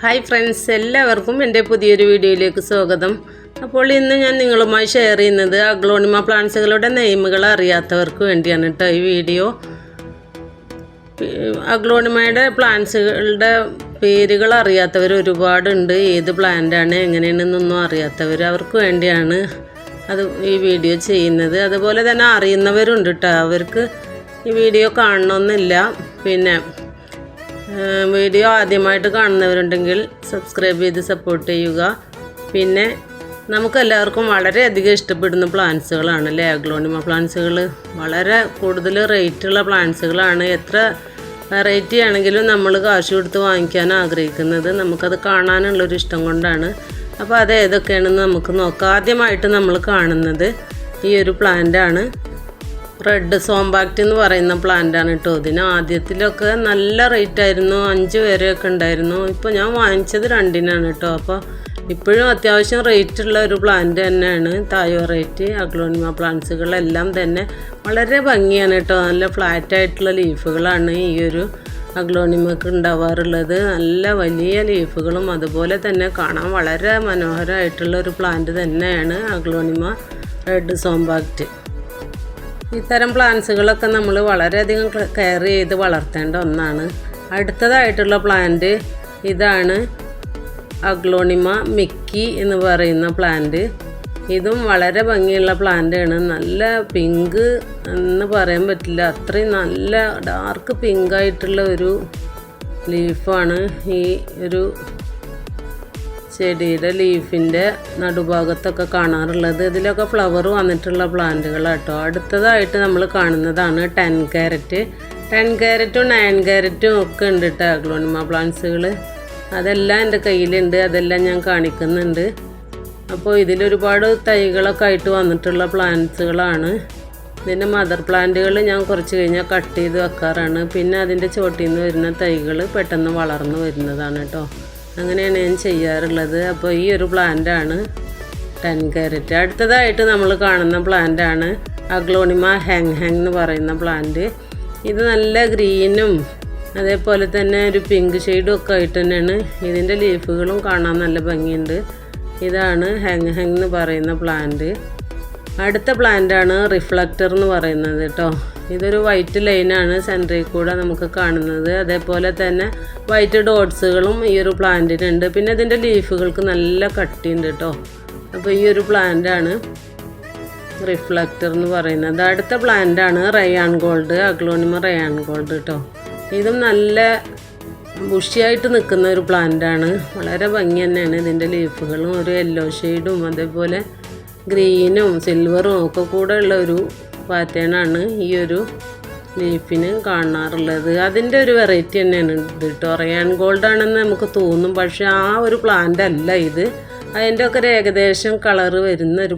Hi friends എല്ലാവർക്കും എന്റെ പുതിയൊരു വീഡിയോയിലേക്ക് സ്വാഗതം. അപ്പോൾ ഇന്ന് ഞാൻ നിങ്ങളുമായി ഷെയർ ചെയ്യുന്നത് അഗ്ലോണിമ പ്ലാന്റ്സുകളുടെ നെയിമുകൾ അറിയാത്തവർക്ക് വേണ്ടിയാണ് കേട്ടോ ഈ വീഡിയോ. അഗ്ലോണിമയുടെ പ്ലാന്റ്സുകളുടെ പേരുകൾ അറിയാത്തവർ ഒരുപാടുണ്ട്. ഏത് പ്ലാന്റാണ് എങ്ങനെയാണെന്നൊന്നും അറിയാത്തവർ അവർക്ക് വേണ്ടിയാണ് അത് ഈ വീഡിയോ ചെയ്യുന്നത്. അതുപോലെ തന്നെ അറിയുന്നവരുണ്ട് കേട്ടോ. അവർക്ക് ഈ വീഡിയോ കാണണമെന്നില്ല. പിന്നെ വീഡിയോ ആദ്യമായിട്ട് കാണുന്നവരുണ്ടെങ്കിൽ സബ്സ്ക്രൈബ് ചെയ്ത് സപ്പോർട്ട് ചെയ്യുക. പിന്നെ നമുക്കെല്ലാവർക്കും വളരെയധികം ഇഷ്ടപ്പെടുന്ന പ്ലാന്റ്സുകളാണ് അല്ലേ? അഗ്ലോണിമ പ്ലാന്റ്സുകൾ വളരെ കൂടുതൽ റേറ്റുള്ള പ്ലാന്റ്സുകളാണ് എത്ര വെറൈറ്റി ആണെങ്കിലും നമ്മൾ കാശ് കൊടുത്ത് വാങ്ങിക്കാൻ ആഗ്രഹിക്കുന്നത് നമുക്കത് കാണാനുള്ളൊരു ഇഷ്ടം കൊണ്ടാണ്. അപ്പോൾ അത് ഏതൊക്കെയാണെന്ന് നമുക്ക് നോക്കാം. ആദ്യമായിട്ട് നമ്മൾ കാണുന്നത് ഈ ഒരു പ്ലാന്റാണ് റെഡ് സോംബാക്റ്റ് എന്ന് പറയുന്ന പ്ലാന്റാണ് കേട്ടോ ഇതിന് ആദ്യത്തിലൊക്കെ നല്ല റേറ്റ് ആയിരുന്നു. അഞ്ച് പേരെയൊക്കെ ഉണ്ടായിരുന്നു. ഇപ്പോൾ ഞാൻ വാങ്ങിച്ചത് രണ്ടിനാണ് കേട്ടോ അപ്പോൾ ഇപ്പോഴും അത്യാവശ്യം റേറ്റ് ഉള്ള ഒരു പ്ലാന്റ് തന്നെയാണ്. തായോ വെറൈറ്റി അഗ്ലോണിമ പ്ലാന്റ്സുകളെല്ലാം തന്നെ വളരെ ഭംഗിയാണ് കേട്ടോ നല്ല ഫ്ലാറ്റ് ആയിട്ടുള്ള ലീഫുകളാണ് ഈ ഒരു അഗ്ലോണിമക്ക് ഉണ്ടാവാറുള്ളത്. നല്ല വലിയ ലീഫുകളും അതുപോലെ തന്നെ കാണാൻ വളരെ മനോഹരമായിട്ടുള്ള ഒരു പ്ലാന്റ് തന്നെയാണ് അഗ്ലോണിമ റെഡ് സോംബാക്റ്റ് ഇത്തരം പ്ലാന്റ്സുകളൊക്കെ നമ്മൾ വളരെയധികം കെയർ ചെയ്ത് വളർത്തേണ്ട ഒന്നാണ്. അടുത്തതായിട്ടുള്ള പ്ലാന്റ് ഇതാണ് അഗ്ലോണിമ മിക്കി എന്ന് പറയുന്ന പ്ലാന്റ് ഇതും വളരെ ഭംഗിയുള്ള പ്ലാന്റാണ് നല്ല പിങ്ക് എന്ന് പറയാൻ പറ്റില്ല. അത്രയും നല്ല ഡാർക്ക് പിങ്കായിട്ടുള്ള ഒരു ലീഫാണ് ഈ ഒരു ചെടിയുടെ ലീഫിന്റെ നടുഭാഗത്തൊക്കെ കാണാറുള്ളത്. ഇതിലൊക്കെ ഫ്ലവർ വന്നിട്ടുള്ള പ്ലാന്റുകളാട്ടോ അടുത്തതായിട്ട് നമ്മൾ കാണുന്നതാണ് ടെൻ ക്യാരറ്റ് ടെൻ ക്യാരറ്റും നയൻ ക്യാരറ്റും ഒക്കെ ഉണ്ട് കേട്ടോ അഗ്ലോണിമ പ്ലാന്റ്സുകൾ അതെല്ലാം എന്റെ കയ്യിലുണ്ട്. അതെല്ലാം ഞാൻ കാണിക്കുന്നുണ്ട്. അപ്പോൾ ഇതിലൊരുപാട് തൈകളൊക്കെ ആയിട്ട് വന്നിട്ടുള്ള പ്ലാന്റ്സുകളാണ് ഇതിന്റെ മദർ പ്ലാന്റുകൾ ഞാൻ കുറച്ച് കഴിഞ്ഞാൽ കട്ട് ചെയ്ത് വെക്കാറാണ്. പിന്നെ അതിന്റെ ചോട്ടിൽ നിന്ന് വരുന്ന തൈകൾ പെട്ടെന്ന് വളർന്നു വരുന്നതാണ് കേട്ടോ അങ്ങനെയാണ് ഞാൻ ചെയ്യാറുള്ളത്. അപ്പോൾ ഈ ഒരു പ്ലാന്റാണ് ടെൻ കാരറ്റ്. അടുത്തതായിട്ട് നമ്മൾ കാണുന്ന പ്ലാന്റാണ് അഗ്ലോണിമ ഹാങ് ഹാങ് എന്ന് പറയുന്ന പ്ലാന്റ് ഇത് നല്ല ഗ്രീനും അതേപോലെ തന്നെ ഒരു പിങ്ക് ഷെയ്ഡും ഒക്കെ ആയിട്ട് തന്നെയാണ് ഇതിന്റെ ലീഫുകളും കാണാൻ നല്ല ഭംഗിയുണ്ട്. ഇതാണ് ഹാങ് ഹാങ് എന്ന് പറയുന്ന പ്ലാന്റ് അടുത്ത പ്ലാന്റാണ് റിഫ്ലക്ടർ എന്ന് പറയുന്നത് കേട്ടോ. ഇതൊരു വൈറ്റ് ലൈനാണ് സെന്ററിൽ കൂടെ നമുക്ക് കാണുന്നത്. അതേപോലെ തന്നെ വൈറ്റ് ഡോട്ട്സുകളും ഈ ഒരു പ്ലാന്റിനുണ്ട് പിന്നെ ഇതിന്റെ ലീഫുകൾക്ക് നല്ല കട്ടിയുണ്ട് കേട്ടോ അപ്പോൾ ഈ ഒരു പ്ലാന്റാണ് റിഫ്ലക്റ്റർ എന്ന് പറയുന്നത്. അടുത്ത പ്ലാന്റാണ് Ryan gold aglaonema Ryan gold കേട്ടോ ഇതും നല്ല ബുഷിയായിട്ട് നിൽക്കുന്ന ഒരു പ്ലാന്റാണ് വളരെ ഭംഗി തന്നെയാണ് ഇതിന്റെ ലീഫുകളും ഒരു യെല്ലോ ഷെയ്ഡും അതേപോലെ ഗ്രീനും സിൽവറും ഒക്കെ കൂടെ ഉള്ള ഒരു പാറ്റേണാണ് ഈ ഒരു ലീഫിന് കാണാറുള്ളത്. അതിന്റെ ഒരു വെറൈറ്റി തന്നെയാണ് ഇത് കേട്ടോ റയാൻ ഗോൾഡ് ആണെന്ന് നമുക്ക് തോന്നും. പക്ഷേ ആ ഒരു പ്ലാന്റ് അല്ല ഇത്. അതിന്റെ ഒക്കെ ഒരു ഏകദേശം കളറ് വരുന്ന ഒരു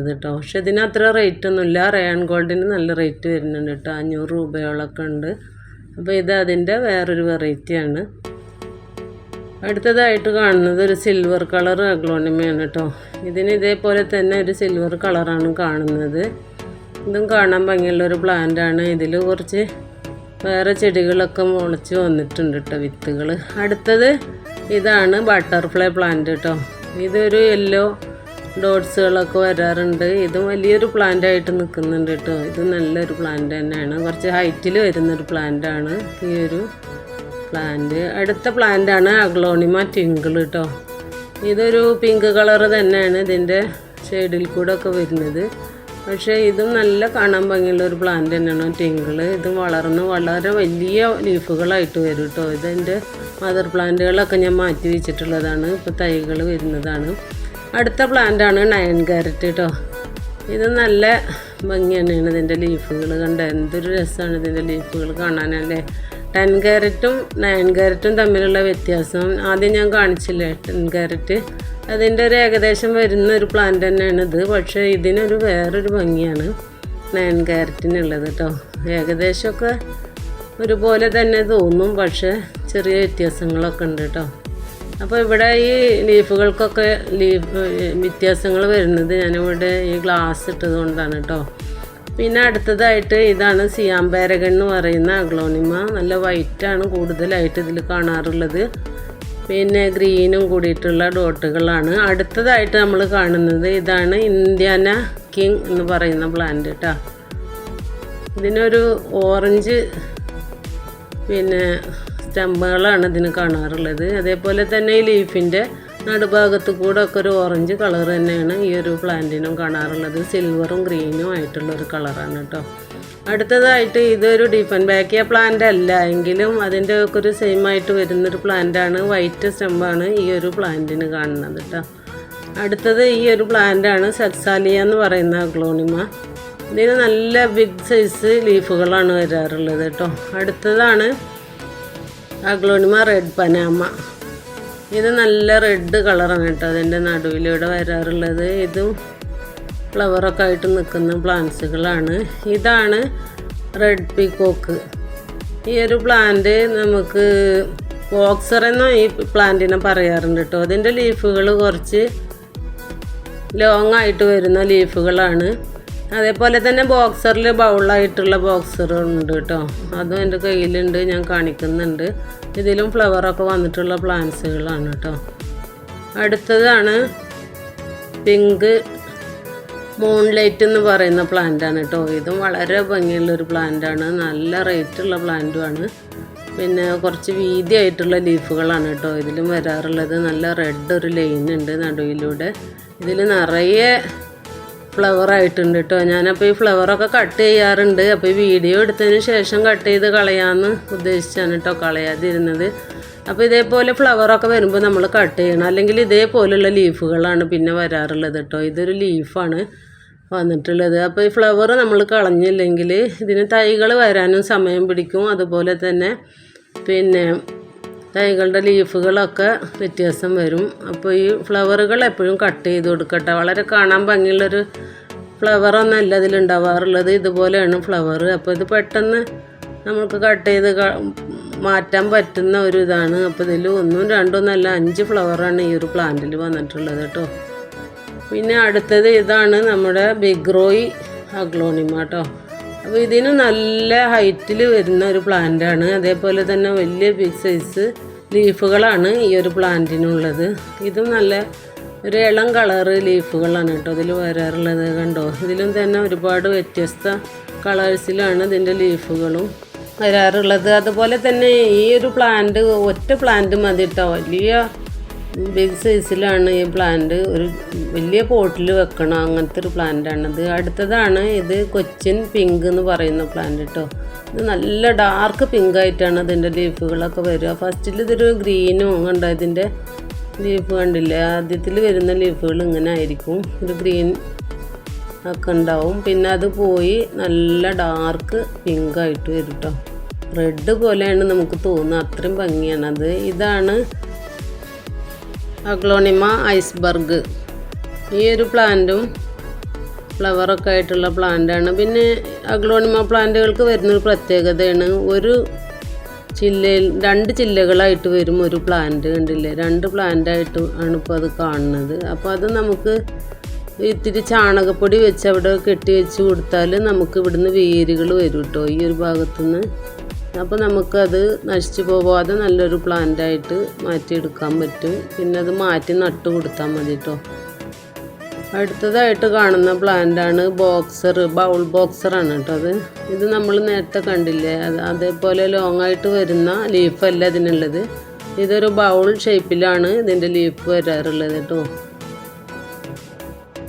ഇത് കേട്ടോ പക്ഷെ ഇതിന് അത്ര റേറ്റ് ഒന്നുമില്ല. റയാൻ ഗോൾഡിന് നല്ല റേറ്റ് വരുന്നുണ്ട് കേട്ടോ അഞ്ഞൂറ് രൂപയോളൊക്കെ ഉണ്ട്. അപ്പോൾ ഇത് അതിന്റെ വേറൊരു വെറൈറ്റിയാണ് അടുത്തതായിട്ട് കാണുന്നത് ഒരു സിൽവർ കളർ അഗ്ലോണിമയാണ് കേട്ടോ ഇതിന് ഇതേപോലെ തന്നെ ഒരു സിൽവർ കളറാണ് കാണുന്നത്. ഇതും കാണാൻ ഭംഗിയുള്ള ഒരു പ്ലാന്റാണ്. ഇതിൽ കുറച്ച് വേറെ ചെടികളൊക്കെ മുളച്ച് വന്നിട്ടുണ്ട് കേട്ടോ വിത്തുകൾ അടുത്തത് ഇതാണ് ബട്ടർഫ്ലൈ പ്ലാന്റ് കേട്ടോ ഇതൊരു യെല്ലോ ഡോട്ട്സുകളൊക്കെ വരാറുണ്ട്. ഇതും വലിയൊരു പ്ലാന്റ് ആയിട്ട് നിൽക്കുന്നുണ്ട് കേട്ടോ ഇത് നല്ലൊരു പ്ലാന്റ് തന്നെയാണ്. കുറച്ച് ഹൈറ്റിൽ വരുന്നൊരു പ്ലാന്റാണ് ഈ ഒരു പ്ലാന്റ് അടുത്ത പ്ലാന്റാണ് അഗ്ലോണിമ ട്വിങ്കിൾ കേട്ടോ ഇതൊരു പിങ്ക് കളർ തന്നെയാണ് ഇതിന്റെ ഷെയ്ഡിൽ കൂടെ ഒക്കെ വരുന്നത്. പക്ഷേ ഇതും നല്ല കാണാൻ ഭംഗിയുള്ള ഒരു പ്ലാന്റ് തന്നെയാണ് ടിങ്കിൾ ഇത് വളർന്ന് വളരെ വലിയ ലീഫുകളായിട്ട് വരും കേട്ടോ ഇതിന്റെ മദർ പ്ലാന്റുകളൊക്കെ ഞാൻ മാറ്റി വെച്ചിട്ടുള്ളതാണ്. ഇപ്പോൾ തൈകൾ വരുന്നതാണ്. അടുത്ത പ്ലാന്റാണ് നയൻ ക്യാരറ്റ് കേട്ടോ ഇത് നല്ല ഭംഗി തന്നെയാണ് ഇതിന്റെ ലീഫുകൾ കണ്ട. എന്തൊരു രസമാണ് ഇതിന്റെ ലീഫുകൾ കാണാനല്ലേ? ടെൻ ക്യാരറ്റും നയൻ ക്യാരറ്റും തമ്മിലുള്ള വ്യത്യാസം ആദ്യം ഞാൻ കാണിച്ചില്ലേ ടെൻ ക്യാരറ്റ്. അതിന്റെ ഒരു ഏകദേശം വരുന്ന ഒരു പ്ലാന്റ് തന്നെയാണ് ഇത് പക്ഷേ ഇതിനൊരു വേറൊരു ഭംഗിയാണ് നയൻ ക്യാരറ്റിനുള്ളത് കേട്ടോ ഏകദേശമൊക്കെ ഒരുപോലെ തന്നെ തോന്നും പക്ഷേ ചെറിയ വ്യത്യാസങ്ങളൊക്കെ ഉണ്ട് കേട്ടോ അപ്പോൾ ഇവിടെ ഈ ലീഫുകൾക്കൊക്കെ ലീഫ് വ്യത്യാസങ്ങൾ വരുന്നത് ഞാനിവിടെ ഈ ഗ്ലാസ് ഇട്ടത് കൊണ്ടാണ് കേട്ടോ പിന്നെ അടുത്തതായിട്ട് ഇതാണ് സിയാംബാരകൻ എന്ന് പറയുന്ന അഗ്ലോണിമ. നല്ല വൈറ്റാണ് കൂടുതലായിട്ട് ഇതിൽ കാണാറുള്ളത്. പിന്നെ ഗ്രീനും കൂടിയിട്ടുള്ള ഡോട്ടുകളാണ്. അടുത്തതായിട്ട് നമ്മൾ കാണുന്നത് ഇതാണ് ഇന്ത്യാന കിങ് എന്ന് പറയുന്ന പ്ലാന്റ് കേട്ടോ ഇതിനൊരു ഓറഞ്ച് പിന്നെ സ്റ്റമ്പുകളാണ് ഇതിന് കാണാറുള്ളത്. അതേപോലെ തന്നെ ഈ ലീഫിന്റെ നടുഭാഗത്ത് കൂടെ ഒക്കെ ഒരു ഓറഞ്ച് കളർ തന്നെയാണ് ഈ ഒരു പ്ലാന്റിനും കാണാറുള്ളത്. സിൽവറും ഗ്രീനും ആയിട്ടുള്ളൊരു കളറാണ് കേട്ടോ അടുത്തതായിട്ട് ഇതൊരു ഡിഫൻ ബാക്കിയ പ്ലാന്റ് അല്ല എങ്കിലും അതിന്റെ ഒക്കെ ഒരു സെയിം ആയിട്ട് വരുന്നൊരു പ്ലാന്റാണ് വൈറ്റ് സ്റ്റെമ്പാണ് ഈ ഒരു പ്ലാന്റിന് കാണുന്നത് കേട്ടോ അടുത്തത് ഈ ഒരു പ്ലാന്റാണ് സെക്സാലിയ എന്ന് പറയുന്ന ഗ്ലോണിമ ഇതിന് നല്ല ബിഗ് സൈസ് ലീഫുകളാണ് വരാറുള്ളത് കേട്ടോ അടുത്തതാണ് അഗ്ലോണിമ റെഡ് പനാമ ഇത് നല്ല റെഡ് കളറാണ് കേട്ടോ. അതിന്റെ നടുവിലൂടെ വരാറുള്ളത്. ഇതും ഫ്ലവറൊക്കെ ആയിട്ട് നിൽക്കുന്ന പ്ലാന്റ്സുകളാണ് ഇതാണ് റെഡ് പീക്കോക്ക് ഈ ഒരു പ്ലാന്റ് നമുക്ക് ബോക്സർ എന്ന ഈ പ്ലാന്റിനെ പറയാറുണ്ട് കേട്ടോ. അതിന്റെ ലീഫുകൾ കുറച്ച് ലോങ് ആയിട്ട് വരുന്ന ലീഫുകളാണ് അതേപോലെ തന്നെ ബോക്സറിൽ ബൗളായിട്ടുള്ള ബോക്സറുണ്ട് കേട്ടോ. അതും എന്റെ കയ്യിലുണ്ട് ഞാൻ കാണിക്കുന്നുണ്ട്. ഇതിലും ഫ്ലവറൊക്കെ വന്നിട്ടുള്ള പ്ലാന്റ്സുകളാണ് കേട്ടോ. അടുത്തതാണ് പിങ്ക് മൂൺലൈറ്റ് എന്ന് പറയുന്ന പ്ലാന്റാണ് കേട്ടോ. ഇതും വളരെ ഭംഗിയുള്ളൊരു പ്ലാന്റാണ് നല്ല റേറ്റുള്ള പ്ലാന്റുമാണ് പിന്നെ കുറച്ച് വീതിയായിട്ടുള്ള ലീഫുകളാണ് കേട്ടോ ഇതിലും വരാറുള്ളത്. നല്ല റെഡ് ഒരു ലൈൻ ഉണ്ട് നടുവിലൂടെ. ഇതിൽ നിറയെ ഫ്ലവർ ആയിട്ടുണ്ട് കേട്ടോ ഞാനപ്പോൾ ഈ ഫ്ലവറൊക്കെ കട്ട് ചെയ്യാറുണ്ട്. അപ്പോൾ ഈ വീഡിയോ എടുത്തതിന് ശേഷം കട്ട് ചെയ്ത് കളയാമെന്ന് ഉദ്ദേശിച്ചാണ് കേട്ടോ കളയാതിരുന്നത്. അപ്പോൾ ഇതേപോലെ ഫ്ലവറൊക്കെ വരുമ്പോൾ നമ്മൾ കട്ട് ചെയ്യണം. അല്ലെങ്കിൽ ഇതേപോലെയുള്ള ലീഫുകളാണ് പിന്നെ വരാറുള്ളത് കേട്ടോ ഇതൊരു ലീഫാണ് വന്നിട്ടുള്ളത്. അപ്പോൾ ഈ ഫ്ലവർ നമ്മൾ കളഞ്ഞില്ലെങ്കിൽ ഇതിന് തൈകൾ വരാനും സമയം പിടിക്കും. അതുപോലെ തന്നെ പിന്നെ തൈകളുടെ ലീഫുകളൊക്കെ വ്യത്യാസം വരും. അപ്പോൾ ഈ ഫ്ലവറുകൾ എപ്പോഴും കട്ട് ചെയ്ത് കൊടുക്കട്ടെ. വളരെ കാണാൻ ഭംഗിയുള്ളൊരു ഫ്ലവറൊന്നല്ല ഇതിലുണ്ടാവാറുള്ളത് ഇതുപോലെയാണ് ഫ്ലവർ അപ്പോൾ ഇത് പെട്ടെന്ന് നമുക്ക് കട്ട് ചെയ്ത് മാറ്റാൻ പറ്റുന്ന ഒരു ഇതാണ്. അപ്പോൾ ഇതിൽ ഒന്നും രണ്ടും നല്ല അഞ്ച് ഫ്ലവറാണ് ഈ ഒരു പ്ലാന്റിൽ വന്നിട്ടുള്ളത് കേട്ടോ. പിന്നെ അടുത്തത് ഇതാണ് നമ്മുടെ ബിഗ്രോയി അഗ്ലോണിമ കേട്ടോ. അപ്പോൾ ഇതിന് നല്ല ഹൈറ്റിൽ വരുന്ന ഒരു പ്ലാന്റാണ് അതേപോലെ തന്നെ വലിയ ബിഗ് സൈസ് ലീഫുകളാണ് ഈ ഒരു പ്ലാന്റിനുള്ളത് ഇതും നല്ല ഒരു ഇളം കളറ് ലീഫുകളാണ് കേട്ടോ ഇതിൽ വരാറുള്ളത് കണ്ടോ? ഇതിലും തന്നെ ഒരുപാട് വ്യത്യസ്ത കളേഴ്സിലാണ് ഇതിന്റെ ലീഫുകളും വരാറുള്ളത്. അതുപോലെ തന്നെ ഈ ഒരു പ്ലാന്റ് ഒറ്റ പ്ലാന്റ് മതി കേട്ടോ. വലിയ ബിഗ് സൈസിലാണ് ഈ പ്ലാന്റ് ഒരു വലിയ പോട്ടിൽ വെക്കണം അങ്ങനത്തെ ഒരു പ്ലാന്റാണിത് അടുത്തതാണ് ഇത് കൊച്ചിൻ പിങ്ക് എന്ന് പറയുന്ന പ്ലാന്റ് കേട്ടോ ഇത് നല്ല ഡാർക്ക് പിങ്ക് ആയിട്ടാണ് ഇതിന്റെ ലീഫുകളൊക്കെ വരിക. ഫസ്റ്റിൽ ഇതൊരു ഗ്രീനും കണ്ടോ? ഇതിന്റെ ലീഫ് കണ്ടില്ലേ? ആദ്യത്തിൽ വരുന്ന ലീഫുകൾ ഇങ്ങനെ ആയിരിക്കും. ഒരു ഗ്രീൻ ഒക്കെ ഉണ്ടാവും. പിന്നെ അത് പോയി നല്ല ഡാർക്ക് പിങ്ക് ആയിട്ട് വരും കേട്ടോ റെഡ് പോലെയാണ് നമുക്ക് തോന്നുന്നത്. അത്രയും ഭംഗിയാണത് ഇതാണ് അഗ്ലോണിമ ഐസ്ബർഗ്. ഈ ഒരു പ്ലാന്റും ഫ്ലവറൊക്കെ ആയിട്ടുള്ള പ്ലാന്റാണ്. പിന്നെ അഗ്ലോണിമ പ്ലാന്റുകൾക്ക് വരുന്നൊരു പ്രത്യേകതയാണ് ഒരു ചില്ലയിൽ രണ്ട് ചില്ലകളായിട്ട് വരും ഒരു പ്ലാന്റ് കണ്ടില്ലേ? രണ്ട് പ്ലാന്റായിട്ട് ആണ് ഇപ്പോൾ അത് കാണുന്നത്. അപ്പോൾ അത് നമുക്ക് ഇത്തിരി ചാണകപ്പൊടി വെച്ച് അവിടെ കെട്ടി വെച്ച് കൊടുത്താൽ നമുക്ക് ഇവിടുന്ന് വേരുകൾ വരും കേട്ടോ ഈ ഒരു ഭാഗത്തുനിന്ന് അപ്പോൾ നമുക്കത് നശിച്ചു പോവാതെ നല്ലൊരു പ്ലാന്റായിട്ട് മാറ്റിയെടുക്കാൻ പറ്റും. പിന്നെ അത് മാറ്റി നട്ടു കൊടുത്താൽ മതി കേട്ടോ അടുത്തതായിട്ട് കാണുന്ന പ്ലാന്റാണ് ബോക്സർ ബൗൾ ബോക്സറാണ് കേട്ടോ അത്. ഇത് നമ്മൾ നേരത്തെ കണ്ടില്ലേ? അത് അതേപോലെ ലോങ് ആയിട്ട് വരുന്ന ലീഫല്ല ഇതിനുള്ളത്. ഇതൊരു ബൗൾ ഷേപ്പിലാണ് ഇതിന്റെ ലീഫ് വരാറുള്ളത് കേട്ടോ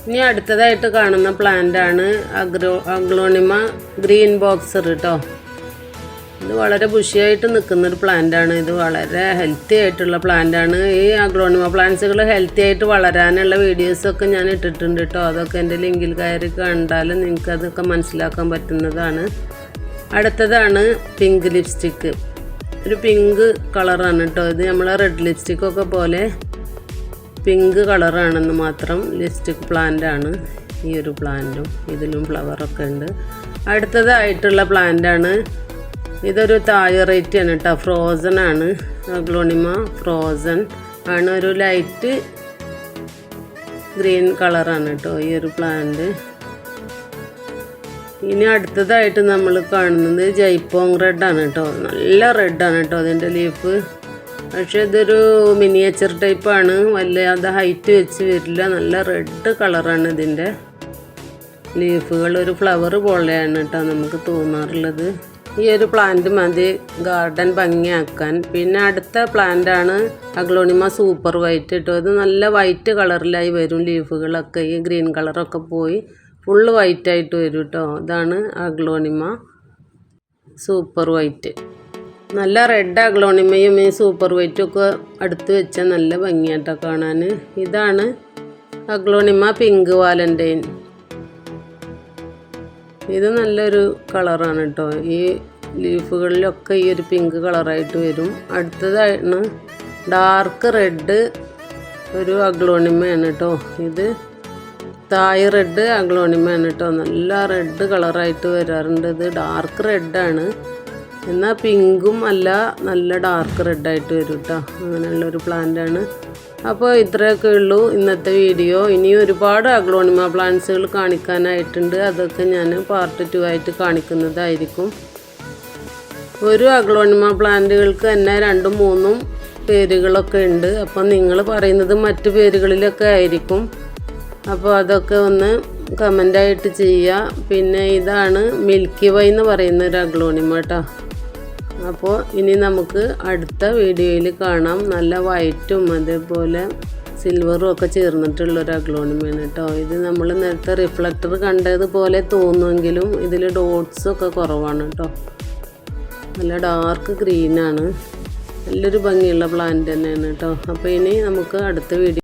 ഇനി അടുത്തതായിട്ട് കാണുന്ന പ്ലാന്റാണ് അഗ്രോ അഗ്ലോണിമ ഗ്രീൻ ബോക്സർ കേട്ടോ ഇത് വളരെ ബുഷിയായിട്ട് നിൽക്കുന്ന ഒരു പ്ലാന്റാണ് ഇത് വളരെ ഹെൽത്തി ആയിട്ടുള്ള പ്ലാന്റാണ് ഈ അഗ്രോണിമ പ്ലാന്റ്സുകൾ ഹെൽത്തി ആയിട്ട് വളരാനുള്ള വീഡിയോസൊക്കെ ഞാൻ ഇട്ടിട്ടുണ്ട് കേട്ടോ അതൊക്കെ എന്റെ ലിങ്കിൽ കയറി കണ്ടാൽ നിങ്ങൾക്ക് അതൊക്കെ മനസ്സിലാക്കാൻ പറ്റുന്നതാണ്. അടുത്തതാണ് പിങ്ക് ലിപ്സ്റ്റിക്ക് ഒരു പിങ്ക് കളറാണ് കേട്ടോ ഇത് നമ്മളെ റെഡ് ലിപ്സ്റ്റിക്കൊക്കെ പോലെ പിങ്ക് കളറാണെന്ന് മാത്രം ലിപ്സ്റ്റിക് പ്ലാന്റാണ് ഈ ഒരു പ്ലാന്റും ഇതിലും ഫ്ലവറൊക്കെ ഉണ്ട്. അടുത്തതായിട്ടുള്ള പ്ലാന്റാണ് ഇതൊരു തായറേറ്റ് ആണ് കേട്ടോ ഫ്രോസൺ ആണ്. ഗ്ലോണിമ ഫ്രോസൺ ആണ് ഒരു ലൈറ്റ് ഗ്രീൻ കളറാണ് കേട്ടോ ഈ ഒരു പ്ലാന്റ് ഇനി അടുത്തതായിട്ട് നമ്മൾ കാണുന്നത് ജയ്പോങ് റെഡ് ആണ് കേട്ടോ നല്ല റെഡാണ് കേട്ടോ അതിന്റെ ലീഫ് പക്ഷെ ഇതൊരു മിനിയേച്ചർ ടൈപ്പാണ് വല്ലാതെ ഹൈറ്റ് വെച്ച് വരില്ല. നല്ല റെഡ് കളറാണ് ഇതിന്റെ ലീഫുകൾ ഒരു ഫ്ലവർ പോലെയാണ് കേട്ടോ നമുക്ക് തോന്നാറുള്ളത്. ഈ ഒരു പ്ലാന്റ് മതി. ഗാർഡൻ ഭംഗിയാക്കാൻ. പിന്നെ അടുത്ത പ്ലാന്റാണ് അഗ്ലോണിമ സൂപ്പർ വൈറ്റ് കേട്ടോ ഇത് നല്ല വൈറ്റ് കളറിലായി വരും ലീഫുകളൊക്കെ ഈ ഗ്രീൻ കളറൊക്കെ പോയി ഫുള്ള് വൈറ്റ് ആയിട്ട് വരും കേട്ടോ ഇതാണ് അഗ്ലോണിമ സൂപ്പർ വൈറ്റ് നല്ല റെഡ് അഗ്ലോണിമയും ഈ സൂപ്പർ വൈറ്റും ഒക്കെ അടുത്ത് വെച്ചാൽ നല്ല ഭംഗിയാട്ടോ കാണാൻ ഇതാണ് അഗ്ലോണിമ പിങ്ക് വാലന്റൈൻ ഇത് നല്ലൊരു കളറാണ് കേട്ടോ ഈ ലീഫുകളിലൊക്കെ ഈ ഒരു പിങ്ക് കളറായിട്ട് വരും. അടുത്തതാണ് ഡാർക്ക് റെഡ് ഒരു അഗ്ലോണിമയാണ് കേട്ടോ ഇത് തായ് റെഡ് അഗ്ലോണിമയാണ് കേട്ടോ നല്ല റെഡ് കളറായിട്ട് വരാറുണ്ട്. ഇത് ഡാർക്ക് റെഡാണ്. എന്നാൽ പിങ്കും അല്ല നല്ല ഡാർക്ക് റെഡായിട്ട് വരും കേട്ടോ അങ്ങനെയുള്ളൊരു പ്ലാന്റാണ്. അപ്പോൾ ഇത്രയൊക്കെ ഉള്ളൂ ഇന്നത്തെ വീഡിയോ. ഇനി ഒരുപാട് അഗ്ലോണിമ പ്ലാന്റ്സുകൾ കാണിക്കാനായിട്ടുണ്ട്. അതൊക്കെ ഞാൻ പാർട്ട് ടു ആയിട്ട് കാണിക്കുന്നതായിരിക്കും. ഒരു അഗ്ലോണിമ പ്ലാന്റുകൾക്ക് തന്നെ രണ്ടും മൂന്നും പേരുകളൊക്കെ ഉണ്ട്. അപ്പം നിങ്ങൾ പറയുന്നത് മറ്റു പേരുകളിലൊക്കെ ആയിരിക്കും. അപ്പോൾ അതൊക്കെ ഒന്ന് കമന്റായിട്ട് ചെയ്യുക. പിന്നെ ഇതാണ് മിൽക്കി വൈ എന്ന് പറയുന്ന ഒരു അഗ്ലോണിമ കേട്ടോ അപ്പോൾ ഇനി നമുക്ക് അടുത്ത വീഡിയോയിൽ കാണാം. നല്ല വൈറ്റും അതേപോലെ സിൽവറും ഒക്കെ ചേർന്നിട്ടുള്ള ഒരു അഗ്ലോണിമയാണ് കേട്ടോ. ഇത് നമ്മൾ നേരത്തെ റിഫ്ലക്ടർ കണ്ടതുപോലെ തോന്നുമെങ്കിലും ഇതിൽ ഡോട്ട്സ് ഒക്കെ കുറവാണ് കേട്ടോ. നല്ല ഡാർക്ക് ഗ്രീനാണ് നല്ലൊരു ഭംഗിയുള്ള പ്ലാന്റ് തന്നെയാണ് കേട്ടോ. അപ്പോൾ ഇനി നമുക്ക് അടുത്ത വീഡിയോ